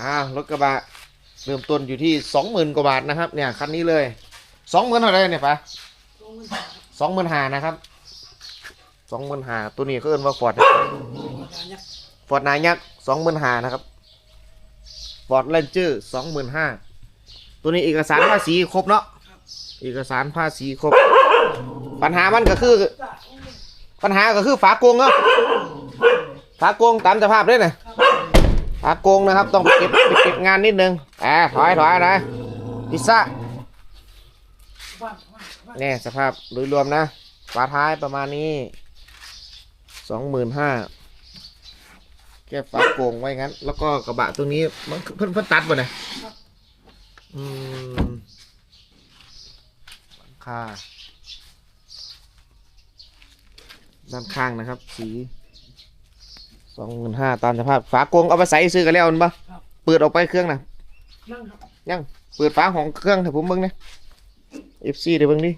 อ่ารถกระบะเริ่มต้นอยู่ที่สองหมื่นกว่าบาทนะครับ เนี่ยคันนี้เลยสองหมื่นเท่าไรเนี่ยปะสองหมื่นหานะครับสองหมื่นหาตัวนี้ก็เอิ้นว่าฟอร์ดฟอร์ดนายยักษ์สองหมื่นหานะครับฟอร์ดเรนเจอร์สองหมื่นห้าตัวนี้เอกสารภาษีครบเนาะเอกสารภาษีครบ ปัญหามันก็คือ ปัญหาก็คือฝาโกงเนาะฝาโกงตามสภาพด้วยนะ ฝาโกงนะครับ ต้องไปเก็บไปเก็บงานนิดนึงอ่าถอยถอยนะพิซซ่าเนี่ยสภาพโดยรวมนะฝาท้ายประมาณนี้สองหมื่นห้าแค่ฝาโกงไว้งั้น แล้วก็กระบะตัวนี้มันเพิ่นเพิ่นตัดป่ะเนี่ยอืมหลังคาด้านข้างนะครับ สี สองหมื่นห้าตามสภาพฝากงเอาไปใส่ซื้อกันแล้วมันปะครับ เปิดออกไปเครื่องนะนั่งครับยังเปิดฝาของเครื่องให้ผมเบิ่งเนี่ย FC เดี๋ยวเบิ่งดิ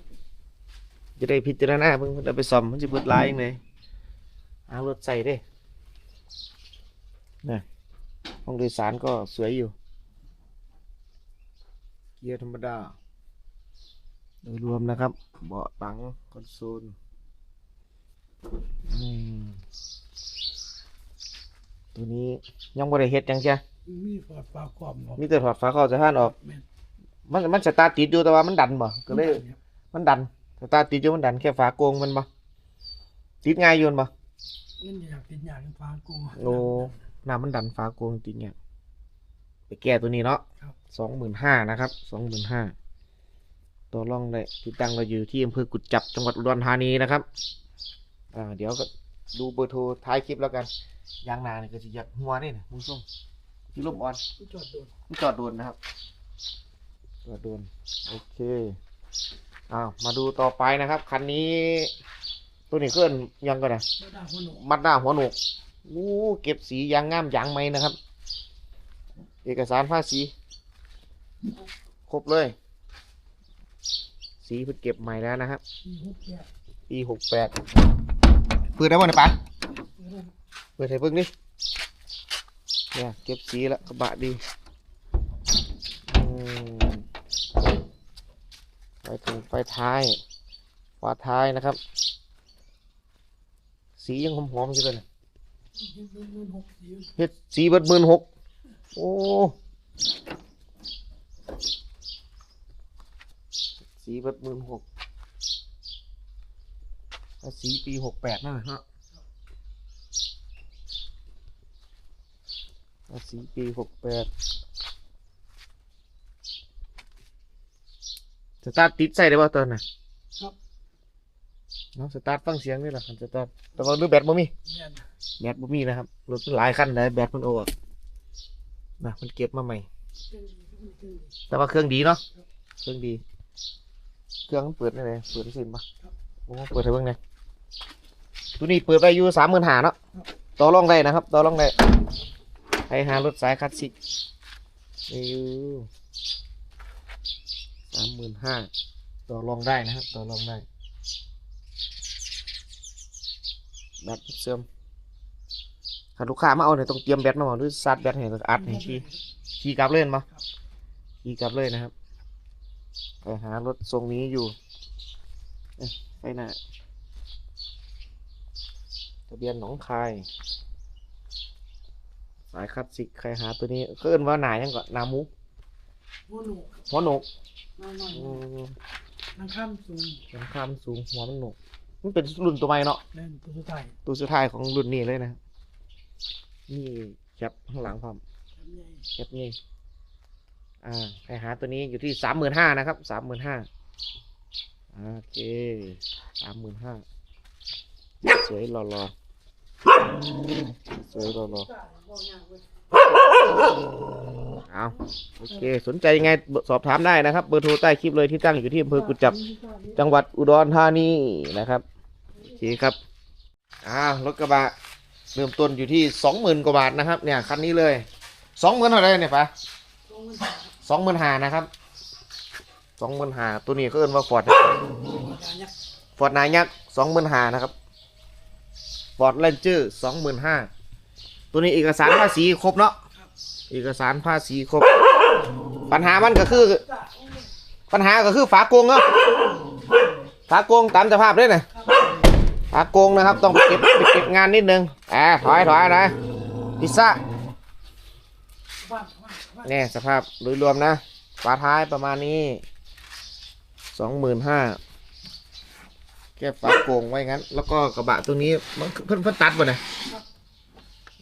จะได้พิจารณาเบิ่งจะไปซ่อมมันจะเปิดลายยังไงเอารถใส่เด้นี่ห้องโดยสารก็สวยอยู่ เกียร์ธรรมดา โดยรวมนะครับ เบาะหลังคอนโซลอืมตั วนี้ยังบ่ได้เฮ็ดหยังจ้ะมีฝาดฝาความออกมีแต่ถอดฝาเข้าสะพานออก แม่นมันมันสตาร์ทติดอยู่แต่ว่ามันดันบ่ก็เลยครับมันดันสตาร์ทติดอยู่มันดันแค่ฝาโกงมันบ่ติดง่ายอยู่มันบ่มันอยากติดอยากฝากู โอ้น้ำมันดันฝาโกงติดเนี่ยไปแก้ตัวนี้เนาะครับ สองหมื่นห้านะครับสองหมื่นห้าตัวร่องได้ติดตั้งเราอยู่ที่อำเภอกุดจับจังหวัดอุดรธานีนะครับ อ่า เดี๋ยวก็ดูเบอร์โทรท้ายคลิปแล้วกัน ยางนาเนี่ยก็จะอยากหัวนี่นะมึงส่งที่ลมอ่อนกูจอดโดนที่จอดโดนนะครับจอดโดนโอเคอ้าวมาดูต่อไปนะครับคันนี้ ตัวนี้เคลื่อนยังก่อนนะไม่ได้หัวหนูมัดหน้าหัวโหนกอู้เก็บสียางงามยางไหมนะครับ เอกสารภาษีครบเลย สีเพิ่งเก็บใหม่แล้วนะครับ มีหกแก่ปีหกแปดเปิดได้บ่เนี่ยปะไม่ได้ เปิดให้เพิ่งดิเนี่ยเก็บสีแล้วกระบะดีไฟถึงไฟท้ายฝาท้ายนะครับ สียังหอมๆอยู่เลยนะเฮ็ดสีเบิดหมื่นหกโอ้สีเบิดหมื่นหกสีปีหกแปดนั่นแหละฮะ ถ้าสีปีหกแปดสตาร์ทติดใส่ได้ป่ะตอนน่ะครับเนาะสตาร์ทฟังเสียงนี่แหละคันสตาร์ทแต่ว่าดูแบตบ่มีแม่นแบตบ่มีนะครับ รถมันหลายคันเลยแบตมันโออกนะมันเก็บมาใหม่เครื่องดีเครื่องดีแต่ว่าเครื่องดีเนาะ เครื่องดี เครื่องมันเปิดได้เลยเปิดได้สินปะโอ้เปิดให้เบิ่งไง ตัวนี้เปิดไปอยู่สามหมื่นหาเนาะต่อรองได้นะครับต่อรองได้ใครหารถสายคลาสสิกนี่อยู่สามหมื่นห้าต่อรองได้นะครับ ต่อรองได้แบตเสื่อมถ้าลูกค้ามาเอาเนี่ยต้องเตรียมแบตมาก่อนหรือซัดแบตให้อัดให้ขี่ขี่กลับเล่นปะขี่กลับเลยนะครับไปหารถทรงนี้อยู่เอ้ยไปหน้า ทะเบียนหนองคาย สายคลาสสิกใครหาตัวนี้เอิ้นว่าหนายังก่อนหนาหมูหัวหนูหัวโหนกน้อยน้อยอืมนั่งข้ามสูงหลังคามันสูงหัวมันโหนกมันเป็นรุ่นตัวใหม่เนาะเล่นตัวสุดท้ายตัวสุดท้ายของรุ่นนี้เลยนะ นี่แคปข้างหลังพร้อมแบบใหญ่แคปนี่อ่าใครหาตัวนี้อยู่ที่สามหมื่นห้านะครับสามหมื่นห้าโอเคสามหมื่นห้าสวยรอรอ สวยรอเว้ยเอาโอเค สนใจยังไงสอบถามได้นะครับ เบอร์โทรใต้คลิปเลยที่ตั้งอยู่ที่อำเภอกุจจับ จังหวัดอุดรธานีนะครับโอเคครับอ่ารถกระบะเริ่มต้นอยู่ที่สองหมื่นกว่าบาทนะครับ เนี่ยคันนี้เลยสองหมื่นเท่าไรเนี่ยปะตรงมันฝาสองหมื่นหานะครับสองหมื่นหาตัวนี้ก็เอิ้นว่าฟอร์ดฟอร์ดนายยักษ์สองหมื่นหานะครับ ฟอร์ดเรนเจอร์สองหมื่นห้าตัวนี้เอกสารภาษีครบเนาะเอกสารภาษีครบ ปัญหามันก็คือ ปัญหาก็คือฝาโกงเนาะฝาโกงตามสภาพด้วยนะฝาโกงนะครับ ต้องไปเก็บไปเก็บงานนิดนึงอ่าถอยถอยนะพิซซ่าบ้านบ้านบ้านเนี่ยสภาพโดยรวมนะฝาท้ายประมาณนี้สองหมื่นห้า แค่ฝาโกงไว้งั้น แล้วก็กระบะตัวนี้มันเพิ่นเพิ่นตัดบ่เนี่ย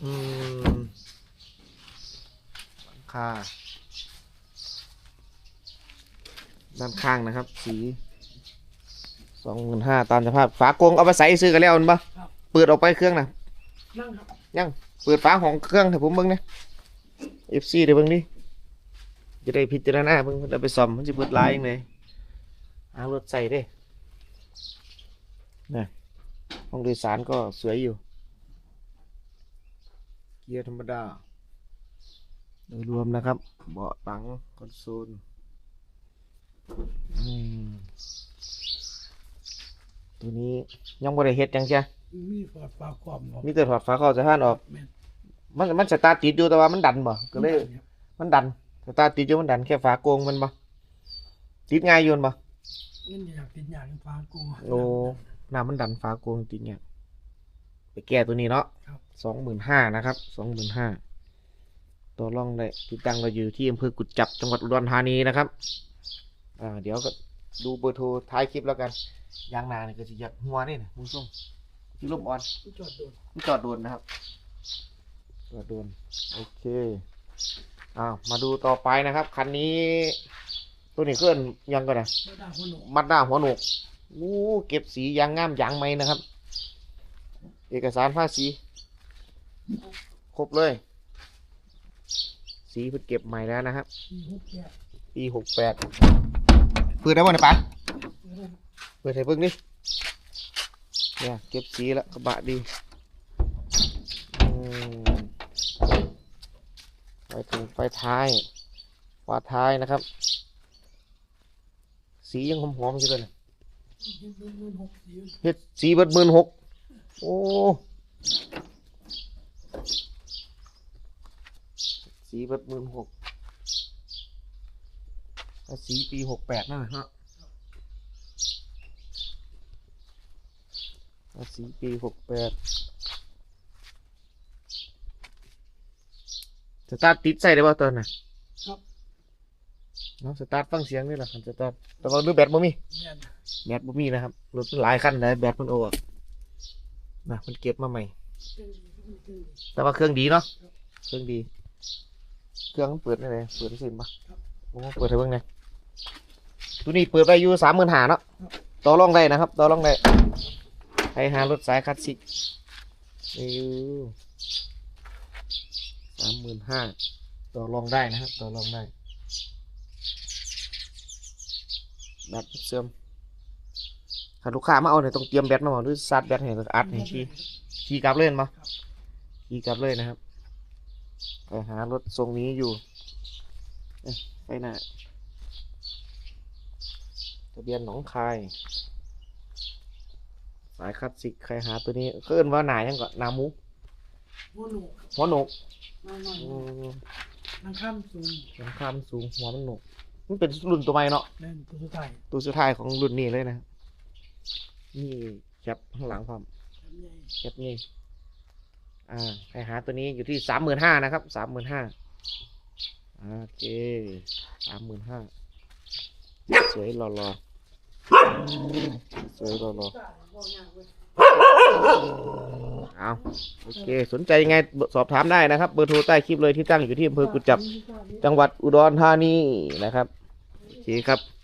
อืมหลังคาด้านข้างนะครับ สีสองหมื่นห้าตามสภาพ ฝาโกงเอาไปใส่ซื้อกันแล้วมันปะเปิดออกไปเครื่องนะนั่งครับยังเปิดฝาของเครื่องให้ผมเบิ่งนะ FC เดี๋ยวเบิ่งดิจะได้พิจารณาเบิ่งเพิ่นเอาไปซ่อมมันสิเปิดลายยังไงเอารถใส่เด้ นะห้องโดยสารก็สวยอยู่ เกียร์ธรรมดา โดยรวมนะครับ เบาะหลังคอนโซลอืมตัวนี้ยังบ่ได้เฮ็ดยังใช่มีฝาดฝาความบอกมีแต่ถอดฝาเข้าสะพานออกแม่นมันมันสตาร์ทติดอยู่แต่ว่ามันดันบ่ก็เลยครับมันดันสตาร์ทติดอยู่มันดันแค่ฝาโกงมันบ่ติดง่ายอยู่มันบ่เงินอยากติดอยากฝากูโอ้ น้ำมันดันฝาโกงติดเนี่ยากไปแก้ตัวนี้เนาะครับสองหมื่นห้านะครับสองหมื่นห้าตัวร่องได้ติดตั้งเราอยู่ที่อำเภอกุดจับจังหวัดอุดรธานีนะครับอ่าเดี๋ยวก็ดูเบอร์โทรท้ายคลิปแล้วกันยางนาเนี่ยก็จะอยากหัวนี่นะมุ้งส้มที่ลมอ่อนจอดโดนที่จอดโดนนะครับจอดโดนโอเคอ้าวมาดูต่อไปนะครับคันนี้ตัวนี้เกินยังก่อนนะไม่ได้หัวหนูมัดด้าหัวหนก อู้เก็บสียางงามยางไหมนะครับ เอกสารภาษีครบเลย สีเพิ่งเก็บใหม่แล้วนะครับปีหกแปดเปิดได้บ่เนี่ยปะเปิดให้เพิ่งดิเนี่ยเก็บสีแล้วกระบะดีไฟถึงไฟท้ายฝาท้ายนะครับ สียังหอมๆอยู่เลยนะ เงินเงินเงินหกสี่เฮ็ดสีเบิดหมื่นหกโอ้สีเบิดหมื่นหกถ้าสีปีหกแปดนั่นแหละฮะถ้าสีปีหกแปดสตาร์ทติดใส่ได้ป่ะตอนน่ะ เนาะสตาร์ทฟังเสียงนี่แหละคันสตาร์ทแต่ว่าดูแบตบ่มีแม่แบตบ่มีนะครับรถมันหลายคันเลยแบตมันโออกนะมันเก็บมาใหม่ แต่ว่าเครื่องดีเนาะเครื่องดี เครื่องเปิดได้เลยเปิดได้สิบปะโอ้เปิดให้เบิ่งไงตัวนี้เปิดไปอยู่สามหมื่นหาเนาะต่อรองได้นะครับต่อรองได้ใครหารถสายคลาสสิกนี่สามหมื่นห้าต่อรองได้นะครับ ต่อรองได้ แบตเสื่อมถ้าลูกค้ามาเอาเนี่ยต้องเตรียมแบตมาหรือซัดแบตให้อัดให้ขี่ขี่กลับเล่นมาขี่กลับเลยนะครับไปหารถทรงนี้อยู่เอ๊ะไปหน้าทะเบียนหนองคาย สายคลาสสิกใครหาตัวนี้เอิ้นว่าหนายังก่อนหนาหมูหัวหนูหัวโหนกน้อยน้อยอืมนั่งข้ามสูงหลังคามสูงหัวมันโหนก มันเป็นรุ่นตัวใหม่เนาะแม่นตัวสุดท้ายตัวสุดท้ายของรุ่นนี้เลยนะนี่แคปข้างหลังพร้อมแบบใหญ่แคปนี่อ่าใครหาตัวนี้อยู่ที่สามหมื่นห้านะครับสามหมื่นห้าโอเคสามหมื่นห้าสวยรอรอสวยรอรอตาบ่ยากเว้ยเอาโอเคสนใจยังไงสอบถามได้นะครับ เบอร์โทรใต้คลิปเลยที่ตั้งอยู่ที่อำเภอกุจจับ จังหวัดอุดรธานีนะครับโอ เคครับ